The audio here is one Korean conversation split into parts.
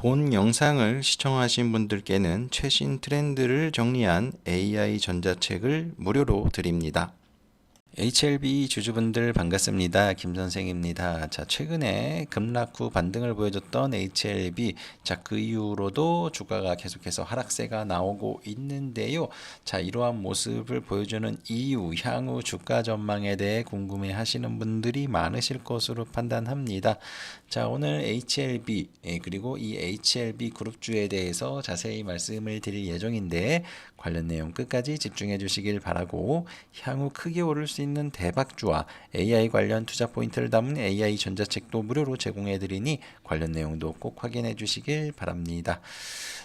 본 영상을 시청하신 분들께는 최신 트렌드를 정리한 AI 전자책을 무료로 드립니다. HLB 주주분들 반갑습니다. 김 선생입니다. 자, 최근에 급락 후 반등을 보여줬던 HLB, 자, 그 이후로도 주가가 계속해서 하락세가 나오고 있는데요. 자, 이러한 모습을 보여주는 이유, 향후 주가 전망에 대해 궁금해 하시는 분들이 많으실 것으로 판단합니다. 자, 오늘 HLB, 예, 그리고 이 HLB 그룹주에 대해서 자세히 말씀을 드릴 예정인데, 관련 내용 끝까지 집중해 주시길 바라고, 향후 크게 오를 수 있는 대박주와 AI 관련 투자 포인트를 담은 AI 전자책도 무료로 제공해 드리니 관련 내용도 꼭 확인해 주시길 바랍니다.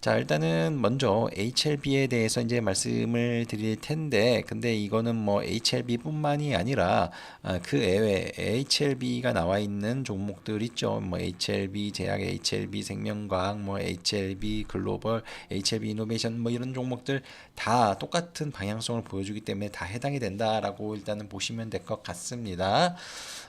자, 일단은 먼저 HLB에 대해서 이제 말씀을 드릴 텐데, 근데 이거는 뭐 HLB뿐만이 아니라 아, 그 외에 HLB가 나와 있는 종목들 있죠. 뭐 HLB 제약, HLB 생명과학, 뭐 HLB 글로벌, HLB 이노베이션 뭐 이런 종목들 다 똑같은 방향성을 보여주기 때문에 다 해당이 된다라고 일단 은 보시면 될 것 같습니다.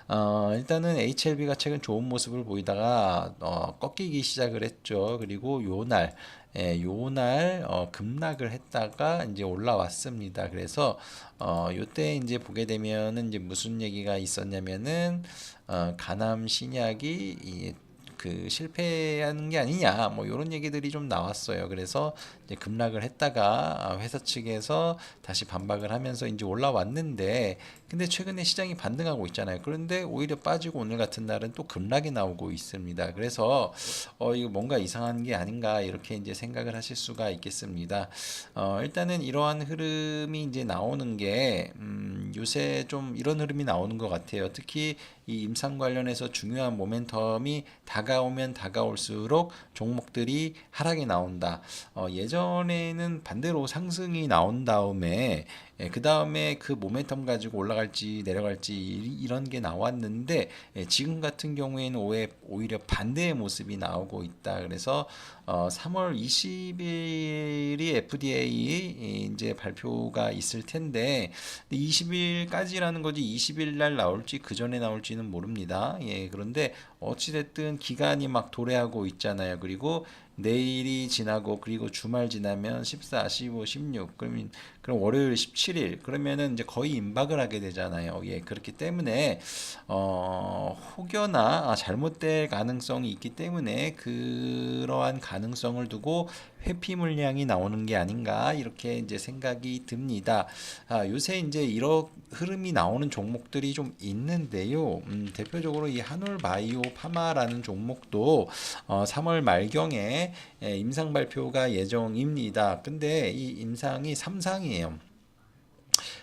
어, 일단은 HLB가 최근 좋은 모습을 보이다가 어, 꺾이기 시작을 했죠. 그리고 요날 예, 요날 어, 급락을 했다가 이제 올라왔습니다. 그래서 어, 요때 이제 보게 되면은 이제 무슨 얘기가 있었냐면은 어, 가남 신약이 이, 그 실패하는 게 아니냐 뭐 이런 얘기들이 좀 나왔어요. 그래서 급락을 했다가 회사 측에서 다시 반박을 하면서 이제 올라왔는데 근데 최근에 시장이 반등하고 있잖아요. 그런데 오히려 빠지고 오늘 같은 날은 또 급락이 나오고 있습니다. 그래서 어 이거 뭔가 이상한 게 아닌가 이렇게 이제 생각을 하실 수가 있겠습니다. 어 일단은 이러한 흐름이 이제 나오는 게 음, 요새 좀 이런 흐름이 나오는 것 같아요. 특히 이 임상 관련해서 중요한 모멘텀이 다가오면 다가올수록 종목들이 하락이 나온다. 어, 예전 에는 반대로 상승이 나온 다음에 예, 그 다음에 그 모멘텀 가지고 올라갈지 내려갈지 이- 이런 게 나왔는데 예, 지금 같은 경우에는 오히려 반대의 모습이 나오고 있다. 그래서 어, 3월 20일이 FDA 이제 발표가 있을 텐데 20일까지라는 거지 20일 날 나올지 그 전에 나올지는 모릅니다. 예, 그런데 어찌됐든 기간이 막 도래하고 있잖아요. 그리고 내일이 지나고 그리고 주말 지나면 14, 15, 16 그러면 그럼 월요일 17일 그러면은 이제 거의 임박을 하게 되잖아요. 예, 그렇기 때문에 어, 혹여나 아, 잘못될 가능성이 있기 때문에 그러한 가능성을 두고 회피 물량이 나오는 게 아닌가 이렇게 이제 생각이 듭니다. 아, 요새 이제 이런 흐름이 나오는 종목들이 좀 있는데요. 음, 대표적으로 이 한올바이오 파마라는 종목도 어, 3월 말경에 예, 임상 발표가 예정입니다. 근데 이 임상이 3상이에요.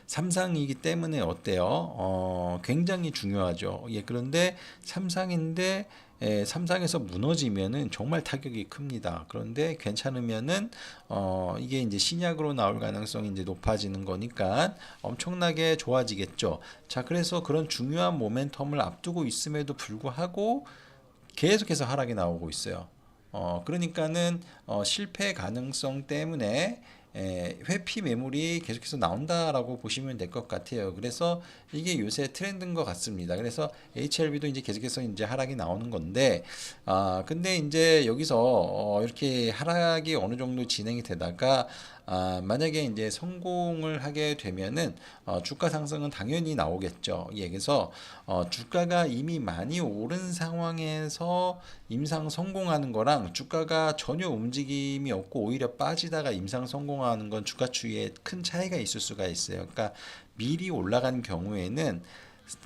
삼상이기 때문에 어때요? 어, 굉장히 중요하죠. 예, 그런데 삼상인데 예, 삼상에서 무너지면은 정말 타격이 큽니다. 그런데 괜찮으면은 어, 이게 이제 신약으로 나올 가능성이 이제 높아지는 거니까 엄청나게 좋아지겠죠. 자, 그래서 그런 중요한 모멘텀을 앞두고 있음에도 불구하고 계속해서 하락이 나오고 있어요. 어, 그러니까는 어, 실패 가능성 때문에 에, 회피 매물이 계속해서 나온다라고 보시면 될 것 같아요. 그래서 이게 요새 트렌드인 것 같습니다. 그래서 HLB도 이제 계속해서 이제 하락이 나오는 건데, 아, 근데 이제 여기서 어, 이렇게 하락이 어느 정도 진행이 되다가 아, 만약에 이제 성공을 하게 되면은 어, 주가 상승은 당연히 나오겠죠. 예, 그래서 어, 주가가 이미 많이 오른 상황에서 임상 성공하는 거랑 주가가 전혀 움직임이 없고 오히려 빠지다가 임상 성공하는 건 주가 추이에 큰 차이가 있을 수가 있어요. 그러니까 미리 올라간 경우에는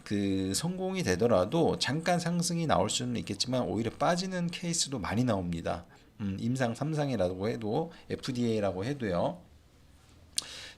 그 성공이 되더라도 잠깐 상승이 나올 수는 있겠지만 오히려 빠지는 케이스도 많이 나옵니다. 음, 임상 3상이라고 해도 FDA라고 해도요.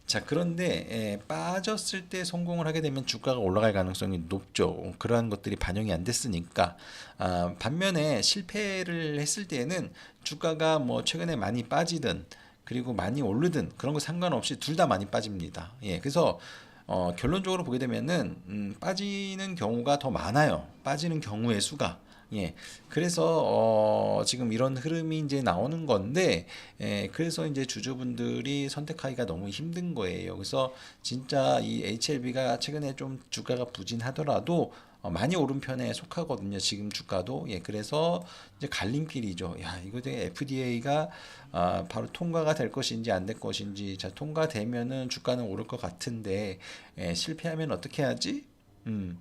자, 그런데 에, 빠졌을 때 성공을 하게 되면 주가가 올라갈 가능성이 높죠. 그러한 것들이 반영이 안 됐으니까. 아, 반면에 실패를 했을 때는 주가가 뭐 최근에 많이 빠지든 그리고 많이 오르든 그런 거 상관없이 둘 다 많이 빠집니다. 예, 그래서 어, 결론적으로 보게 되면은 음, 빠지는 경우가 더 많아요. 빠지는 경우의 수가. 예. 그래서 어 지금 이런 흐름이 이제 나오는 건데 예, 그래서 이제 주주분들이 선택하기가 너무 힘든 거예요. 그래서 진짜 이 HLB가 최근에 좀 주가가 부진하더라도 어, 많이 오른 편에 속하거든요. 지금 주가도. 예, 그래서 이제 갈림길이죠. 야, 이거 되게 FDA가 아, 바로 통과가 될 것인지 안 될 것인지. 자, 통과되면은 주가는 오를 것 같은데 예, 실패하면 어떻게 하지? 음.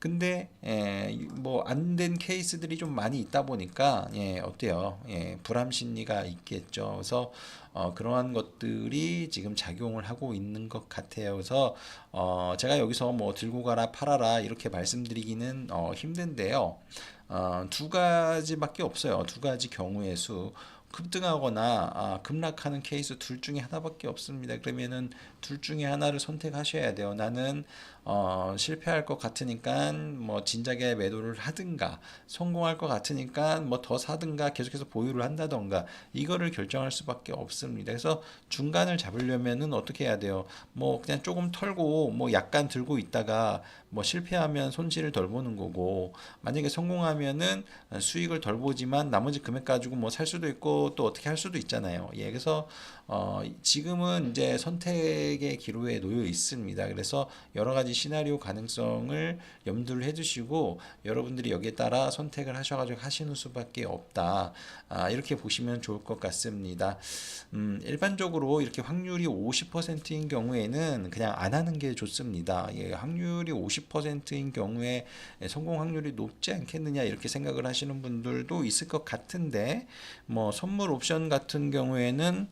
근데 예, 뭐안 된 케이스들이 좀 많이 있다 보니까 예, 어때요? 예, 불안 심리가 있겠죠. 그래서 어, 그러한 것들이 지금 작용을 하고 있는 것 같아요. 그래서 어, 제가 여기서 뭐 들고 가라 팔아라 이렇게 말씀드리기는 어, 힘든데요. 어, 두 가지밖에 없어요. 두 가지 경우의 수. 급등하거나 아, 급락하는 케이스 둘 중에 하나밖에 없습니다. 그러면은 둘 중에 하나를 선택하셔야 돼요. 나는 어, 실패할 것 같으니까 뭐 진작에 매도를 하든가 성공할 것 같으니까 뭐 더 사든가 계속해서 보유를 한다던가 이거를 결정할 수밖에 없습니다. 그래서 중간을 잡으려면은 어떻게 해야 돼요? 뭐 그냥 조금 털고 뭐 약간 들고 있다가 뭐 실패하면 손실을 덜 보는 거고 만약에 성공하면은 수익을 덜 보지만 나머지 금액 가지고 뭐 살 수도 있고 또 어떻게 할 수도 있잖아요. 예, 그래서 어, 지금은 이제 선택의 기로에 놓여 있습니다. 그래서 여러 가지 시나리오 가능성을 염두를 해두시고 여러분들이 여기에 따라 선택을 하셔가지고 하시는 수밖에 없다. 아, 이렇게 보시면 좋을 것 같습니다. 음, 일반적으로 이렇게 확률이 50%인 경우에는 그냥 안 하는 게 좋습니다. 예, 확률이 50%인 경우에 성공 확률이 높지 않겠느냐 이렇게 생각을 하시는 분들도 있을 것 같은데 뭐 선물 옵션 같은 경우에는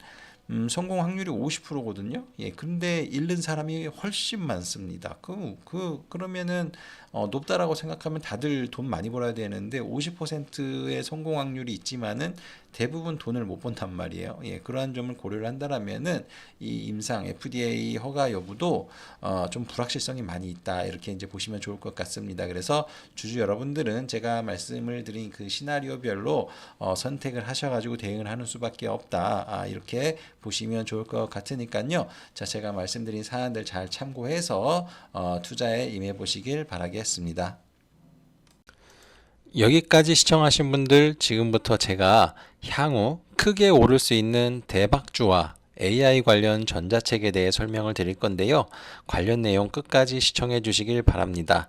음, 성공 확률이 50%거든요. 예, 근데 잃는 사람이 훨씬 많습니다. 그, 그, 그러면은, 어, 높다라고 생각하면 다들 돈 많이 벌어야 되는데 50%의 성공 확률이 있지만은 대부분 돈을 못 번단 말이에요. 예, 그러한 점을 고려를 한다라면은 이 임상 FDA 허가 여부도 어, 좀 불확실성이 많이 있다. 이렇게 이제 보시면 좋을 것 같습니다. 그래서 주주 여러분들은 제가 말씀을 드린 그 시나리오별로 어, 선택을 하셔가지고 대응을 하는 수밖에 없다. 아, 이렇게 보시면 좋을 것 같으니까요. 자, 제가 말씀드린 사안들 잘 참고해서 어, 투자에 임해 보시길 바라겠습니다. 여기까지 시청하신 분들 지금부터 제가 향후 크게 오를 수 있는 대박주와 AI 관련 전자책에 대해 설명을 드릴 건데요. 관련 내용 끝까지 시청해 주시길 바랍니다.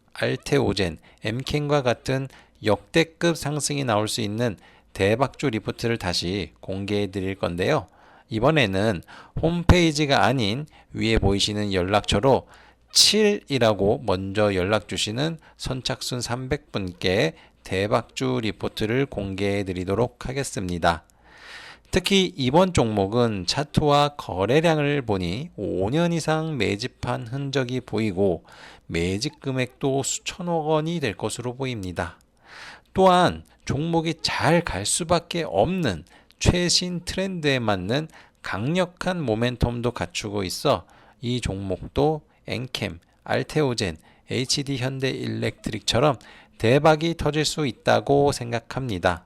알테오젠, 엠켄과 같은 역대급 상승이 나올 수 있는 대박주 리포트를 다시 공개해 드릴 건데요. 이번에는 홈페이지가 아닌 위에 보이시는 연락처로 7이라고 먼저 연락 주시는 선착순 300분께 대박주 리포트를 공개해 드리도록 하겠습니다. 특히 이번 종목은 차트와 거래량을 보니 5년 이상 매집한 흔적이 보이고 매집 금액도 수천억 원이 될 것으로 보입니다. 또한 종목이 잘 갈 수밖에 없는 최신 트렌드에 맞는 강력한 모멘텀도 갖추고 있어 이 종목도 엔캠, 알테오젠, HD 현대 일렉트릭처럼 대박이 터질 수 있다고 생각합니다.